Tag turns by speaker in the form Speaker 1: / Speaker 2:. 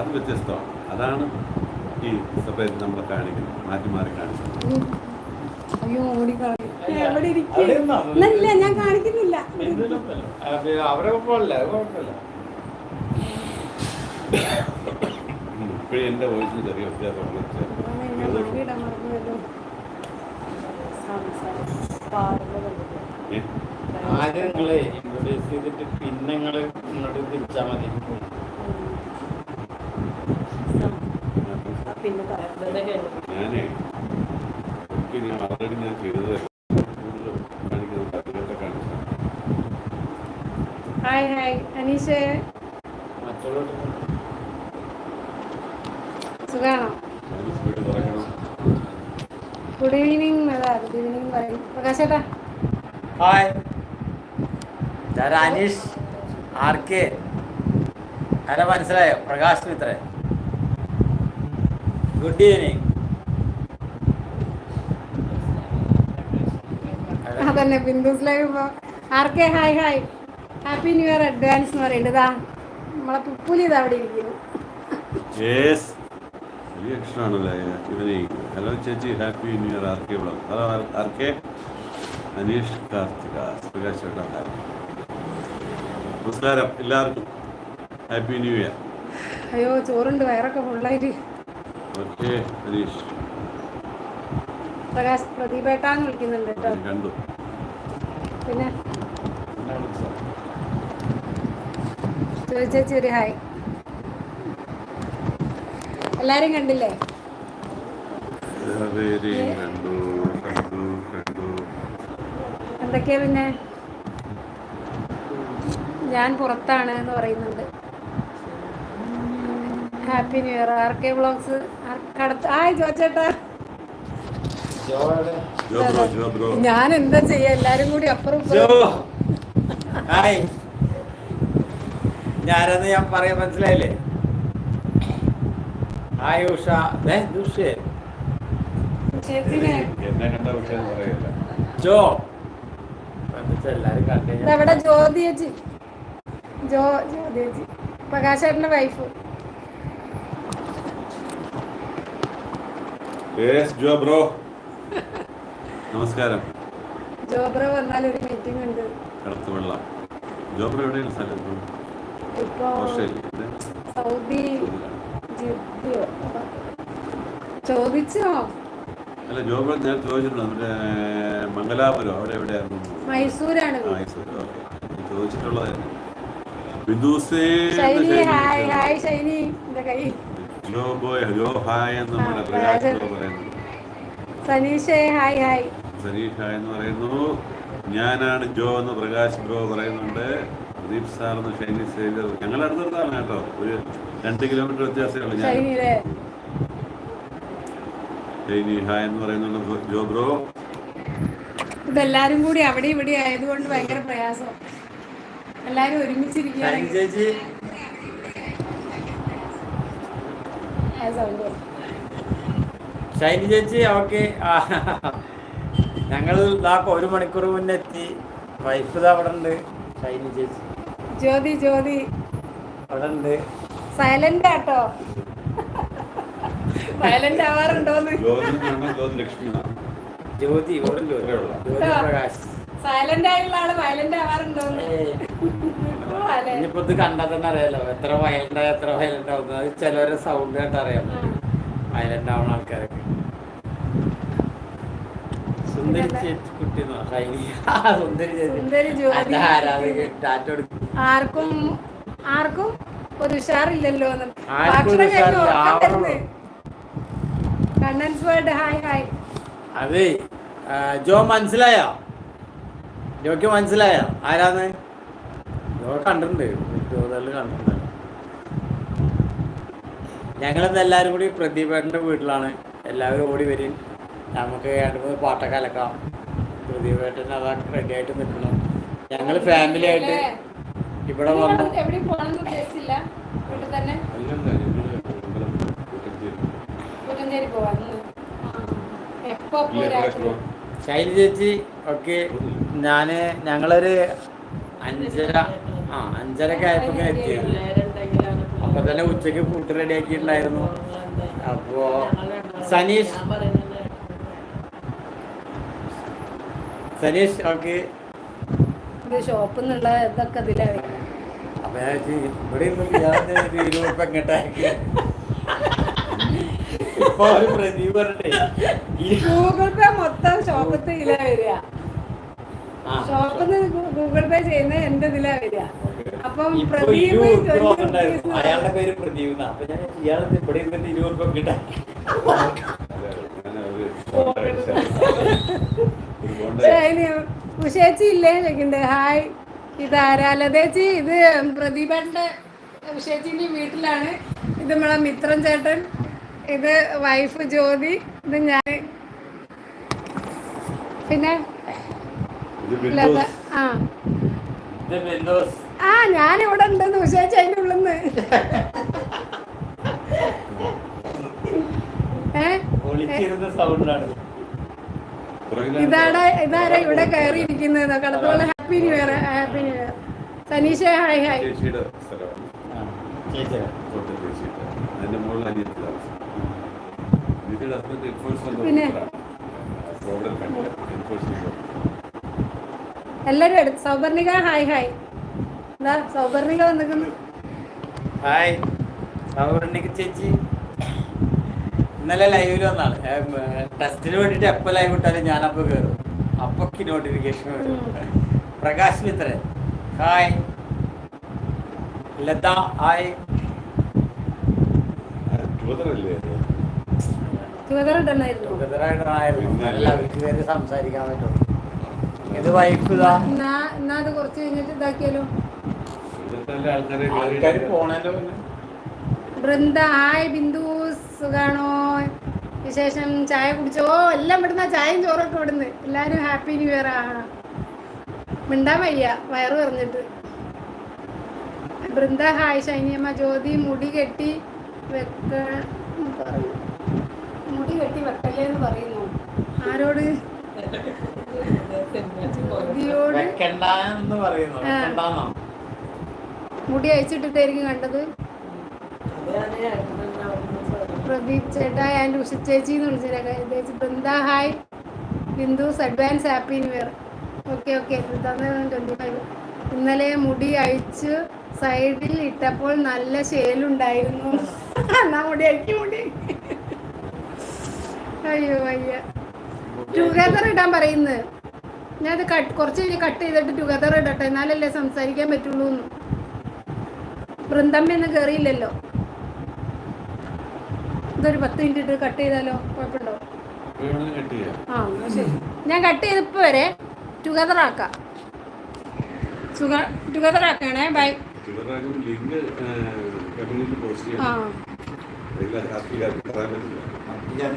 Speaker 1: അത് വ്യത്യസ്തമാണ്. അതാണ് ഈ സഭയിൽ നമ്മൾ കാണിക്കുന്നത് മാറ്റി മാറി കാണിക്കുന്നത്.
Speaker 2: അയ്യോ ഓടിക്കളഞ്ഞു ഞാൻ എവിടെ ഇരിക്കും?
Speaker 3: അവിടെ
Speaker 2: ഞാൻ കാണിക്കുന്നില്ല.
Speaker 3: അവരെ കുഴപ്പമില്ല അത് കുഴപ്പമില്ല.
Speaker 1: ഇപ്പോഴും എന്റെ വോയിസിന് ചെറിയ?
Speaker 3: ആദ്യം നിങ്ങളെ ഇൻട്രൊഡ്യൂസ് ചെയ്തിട്ട് പിന്നെ നിങ്ങൾ ഇങ്ങോട്ട് തിരിച്ചാൽ മതി?
Speaker 2: പിന്നെ.
Speaker 1: ഞാനേ എനിക്ക് ഞാൻ ഓൾറെഡി ഞാൻ ചെയ്തത്
Speaker 2: ഹായ് ഹായ്. അനീഷേ. സുഖാണോ? ഗുഡ് ഈവനിങ് അതാ ഗുഡ് ഈവനിങ് പറയും. പ്രകാശേട്ടാ.
Speaker 3: ഹായ്. അനീഷ്? R K. ആരെ മനസ്സിലായോ? പ്രകാശ് മിത്രേ ഗുഡ് ഈവനിങ്
Speaker 2: അതന്നെ ബിന്ദുസ് ലൈവ് ഇപ്പൊ. R K? Hi hi happy new year advance എന്ന് പറയുന്നത്. ഇതാ നമ്മളെ പുപ്പുലി ഇത് അവിടെ ഇരിക്കുന്നു.
Speaker 1: ഹലോ ചേച്ചി. Happy new year R K blog hello R K? Aneesh Karthika. Prakash ചേട്ടാ നമസ്കാരം. എല്ലാവർക്കും. ഹാപ്പി ന്യൂ ഇയർ
Speaker 2: അയ്യോ ചോറുണ്ട് വയറൊക്കെ ഫുള്ളായിട്ട്
Speaker 1: ഓക്കെ അനീഷ്
Speaker 2: പ്രകാശ് പ്രദീപേട്ടാന്ന് വിളിക്കുന്നുണ്ട് കേട്ടോ.
Speaker 1: ഞാൻ കണ്ടു.
Speaker 2: പിന്നെ? ചോദിച്ചേച്ചി ഒരു ഹായ്. എല്ലാരും കണ്ടില്ലേ? എന്തൊക്കെയാ പിന്നെ? ഞാൻ പുറത്താണ് എന്ന് പറയുന്നുണ്ട്. Happy new year R K blogs കടത്ത് ഹായ് ജോച്ചേട്ടാ ഞാൻ എന്താ ചെയ്യാ? എല്ലാരും കൂടി അപ്പുറം
Speaker 3: ഞാനെന്ന് ഞാൻ പറയാൻ മനസ്സിലായില്ലേ? ഹായ് ഉഷ. ജോ. എല്ലാരും
Speaker 2: ജ്യോതി ചേച്ചി ജോ ജ്യോതി ചേച്ചി പ്രകാശേട്ടന്റെ വൈഫ്
Speaker 1: ജോ ബ്രോ നമസ്കാരം.
Speaker 2: ജോബ്ര വന്നാൽ ഒരു മീറ്റിംഗ് ഉണ്ട്.
Speaker 1: കടത്തുവെള്ള ജോ ബ്രോ എവിടെയാണ് സ്ഥലം? ഇപ്പം?
Speaker 2: സൗദി. ജിദ്ദയോ? ചോദിച്ചോ?
Speaker 1: അല്ല ജോ ബ്രോ ഞാൻ ചോദിച്ചിട്ടുണ്ട്. നമ്മുടെ മംഗലാപുരം. അവിടെ എവിടെയായിരുന്നു?
Speaker 2: മൈസൂരാണ്.
Speaker 1: മൈസൂർ ഓക്കെ. ചോദിച്ചിട്ടുള്ളത് ബിന്ദുസേ
Speaker 2: ഹായ്. ഹായ് ഷൈനി. എന്റെ കൈ.
Speaker 1: ജോ ബോയ് ഹലോ ഹായ് എന്ന് നമ്മുടെ പ്രകാശ്. പറയുന്നു
Speaker 2: സനീഷേ ഹായ് ഹായ്
Speaker 1: സനീഷ് ഹായ് എന്ന് പറയുന്നു. ഞാനാണ് ജോ എന്ന് പ്രകാശ് ബ്രോ പറയുന്നുണ്ട്. പ്രദീപ് സാർ എന്ന് ഷൈനി സേജർ ഞങ്ങൾ അടുത്തടുത്താണ് കേട്ടോ. ഒരു രണ്ട് കിലോമീറ്റർ വ്യത്യാസമേ ഉള്ളൂ ഞാൻ. ഷൈനി ഹായ് എന്ന് പറയുന്നുണ്ട് ജോ ബ്രോ.
Speaker 2: ഇതെല്ലാരും കൂടി അവിടെ ഇവിടെ ആയതുകൊണ്ട് ഭയങ്കര പ്രയാസം. എല്ലാരും
Speaker 3: ഷൈനി
Speaker 2: ഒരുമിച്ചിരിക്കുകയാണെങ്കിൽ
Speaker 3: ചേച്ചി
Speaker 2: ആ സൗണ്ട് വരും.
Speaker 3: ഷൈനി ചേച്ചി ഓക്കെ. ഞങ്ങൾ ഇതാ ഒരു മണിക്കൂർ മുന്നേ എത്തി. വൈഫ് ഇതാ അവിടെ ഉണ്ട്. ഷൈനി ചേച്ചി.
Speaker 2: ജ്യോതി ജ്യോതി.
Speaker 3: അവിടെ ഉണ്ട്.
Speaker 2: സൈലന്റ് ആട്ടോ. സൈലന്റ് ആവാറുണ്ടോന്ന്?
Speaker 1: ജ്യോതി
Speaker 3: ജ്യോതി. ജ്യോതി പ്രകാശ്.
Speaker 2: സൈലന്റ് ആയുള്ള ആൾ വയലന്റ്.
Speaker 3: ഇനിയിപ്പോ ഇത് കണ്ടാൽ തന്നെ അറിയാലോ. എത്ര വയലന്റ് എത്ര വയലന്റ് ആവുന്നത് അത് ചിലവരെ സൗണ്ട് കേട്ട് അറിയാം. വയലന്റ് ആവുന്ന ആൾക്കാരൊക്കെ. സുന്ദരി ചേച്ചി കുട്ടി സുന്ദരി ചേച്ചി.
Speaker 2: ആർക്കും ആർക്കും ഒരു ഉഷാറില്ലല്ലോ. കണ്ണൻസ് വേർഡ് ഹായ് ഹായ്
Speaker 3: അതെ. ജോ മനസ്സിലായോ? ജോക്ക് മനസ്സിലായ. ആരാന്ന്? ജോ കണ്ടിട്ടുണ്ട്. ജോതൽ കണ്ടിട്ടുണ്ട്. ഞങ്ങളിന്ന് എല്ലാവരും കൂടി പ്രദീപേട്ടന്റെ വീട്ടിലാണ്. എല്ലാവരും ഓടി വരും. നമുക്ക് രണ്ട് മൂന്ന് പാട്ടൊക്കെ അലക്കാം. പ്രദീപേട്ടൻ അതാ റെഡി ആയിട്ട് നിൽക്കണം ഞങ്ങൾ ഫാമിലി ആയിട്ട് ഇവിടെ വന്നു.
Speaker 2: എപ്പോ?
Speaker 3: ശൈലി ചേച്ചി ഒക്കെ ഞാൻ ഞങ്ങളൊരു അഞ്ചര ആ അഞ്ചരക്ക് ആയപ്പോ എത്തിയത് അപ്പൊ തന്നെ ഉച്ചയ്ക്ക് ഫുഡ് റെഡി ആക്കിയിട്ടുണ്ടായിരുന്നു. അപ്പോ സനീഷ് സനീഷ് ഓക്കെ.
Speaker 2: ഷോപ്പിൽ നിന്നുള്ള ഇതൊക്കെ ഇതിലാ.
Speaker 3: അപ്പൊ ഇവിടെ ഇരുന്ന് ഇരുപത് ഉറുപ്പിക ഇങ്ങോട്ടാക്കി. ഇപ്പൊ ഒരു പ്രദീപ് പറഞ്ഞിട്ടേ ഈ-
Speaker 2: ഗൂഗിൾ പേ മൊത്തം ഷോപ്പത്തെ ഇതിലാ വരിക.
Speaker 3: ആ,
Speaker 2: ഷോപ്പിൽ ഗൂഗിൾ പേ ചെയ്യുന്ന എന്റെ ഇതിലാ വരിക. അപ്പം
Speaker 3: ഇപ്പൊ
Speaker 2: പ്രദീപ്
Speaker 3: ഇരുപത് ഉറുപ്പിക
Speaker 2: 20
Speaker 3: വന്നിട്ടുണ്ടായിരുന്നു.
Speaker 2: rupees
Speaker 3: അയാളുടെ പേര് പ്രദീപ്. അപ്പൊ ഞാൻ ഇയാളെ ഇവിടെ ഇരുന്നിട്ട് ഇരുപത്
Speaker 2: രൂപ ഉഷേച്ചി ഇല്ലേ? ചോദിക്കണ്ട്? ഹായ്. ലതേച്ചി ഇത് പ്രദീപന്റെ ഉഷേച്ചിന്റെ വീട്ടിലാണ്. ഇത് നമ്മളെ മിത്രം ചേട്ടൻ. ഇത് വൈഫ് ജ്യോതി ഇത് ഞാൻ പിന്നെ ലത ആ.
Speaker 3: ഇത് ബിന്ദോസ്.
Speaker 2: ആ ഞാൻ ഇവിടെ ഉണ്ടെന്ന് ഉഷേച്ചി അതിന്റെ ഉള്ളിന്ന്. ഇതാടാ ഇതാരാ ഇവിടെ കയറിയിരിക്കുന്നത്? കടത്തോളം happy new year happy new year Saneesh hi hi
Speaker 1: ചേച്ചിയുടെ. സ്ഥലമാണ്
Speaker 3: ചേച്ചിയാ
Speaker 1: അതിന്റെ അതിന്റെ മുകളിൽ അനിയത്തിൽ ഹസ്ബൻഡ് എൻഫോഴ്സ്മെന്റ് എൻഫോഴ്സ്മെന്റ്
Speaker 2: എല്ലാരും എടുത്ത് സൗപർണിക ഹായ് ഹായ്. എന്താ സൗപർണിക വന്നിക്കുന്നു?
Speaker 3: ഹായ്. സൗവർണിക ചേച്ചി. ഇന്നലെ ലൈവിൽ വന്നാണ്. ടെസ്റ്റിന് വേണ്ടിയിട്ട് എപ്പോൾ ലൈവ് ഇട്ടാലും ഞാനപ്പോൾ കയറും അപ്പൊക്ക് നോട്ടിഫിക്കേഷൻ വരും. പ്രകാശ് മിത്രൻ. ഹായ്. ലത ഹായ്. സംസാരിക്കാൻ പറ്റും. ഇത്?
Speaker 2: എന്നാ അത് കുറച്ച് കഴിഞ്ഞിട്ട് ഇതാക്കിയാലോ. ബൃന്ദ ഹായ് ബിന്ദു സുഖാണോ? വിശേഷം? ചായ കുടിച്ചോ? എല്ലാം ഇവിടുന്ന ചായയും ചോറൊക്കെ ഇവിടുന്ന്. എല്ലാരും ഹാപ്പി ന്യൂ ഇയർ ആണ് മിണ്ടാൻ വയ്യ വയറ് പറഞ്ഞിട്ട് ബൃന്ദ ഹായ് ഷൈനിയമ്മ ജ്യോതി മുടി കെട്ടി. വെക്ക പറയൂ. മുടി കെട്ടി വെക്കല്ലേ എന്ന് പറയുന്നു. ആരോട് മുടി അയച്ചിട്ടിട്ടായിരിക്കും കണ്ടത്. പ്രദീപ് ചേട്ടാ ആൻഡ് ഉഷ ചേച്ചി എന്ന് വിളിച്ചേരാ Brinda hi. Bindus advance happy new year. Okay okay. Twenty five ഇന്നലെ മുടി അഴിച്ച് സൈഡിൽ ഇട്ടപ്പോൾ നല്ല ഷേലുണ്ടായിരുന്നു എന്നാ മുടി അഴിക്കും മുടി അയ്യോ അയ്യ. ടുഗദർ ഇടാൻ പറയുന്നത് ഞാൻ അത് കട്ട് കുറച്ച് കഴിഞ്ഞ് കട്ട് ചെയ്തിട്ട് ടുഗദർ ഇടട്ടെ. എന്നാലല്ലേ സംസാരിക്കാൻ പറ്റുള്ളൂ എന്ന്. വൃന്ദമ്മ ഒന്നും കയറിയില്ലല്ലോ ഇതൊരു പത്ത് മിനിറ്റ് ഇട്ട് കട്ട് ചെയ്താലോ? കുഴപ്പമുണ്ടോ? ആ ശരി. ഞാൻ കട്ട് ചെയ്തപ്പോൾ വരെ ടുഗദർ ആക്കാം. ടുഗദർ ആക്കണേ. ബൈ
Speaker 1: ലിങ്ക് കമ്മ്യൂണിറ്റി പോസ്റ്റ്
Speaker 2: ആ.
Speaker 1: ചെയ്യാം ഹാപ്പി ഹാപ്പി പറയാൻ പറ്റില്ല
Speaker 3: ഞാൻ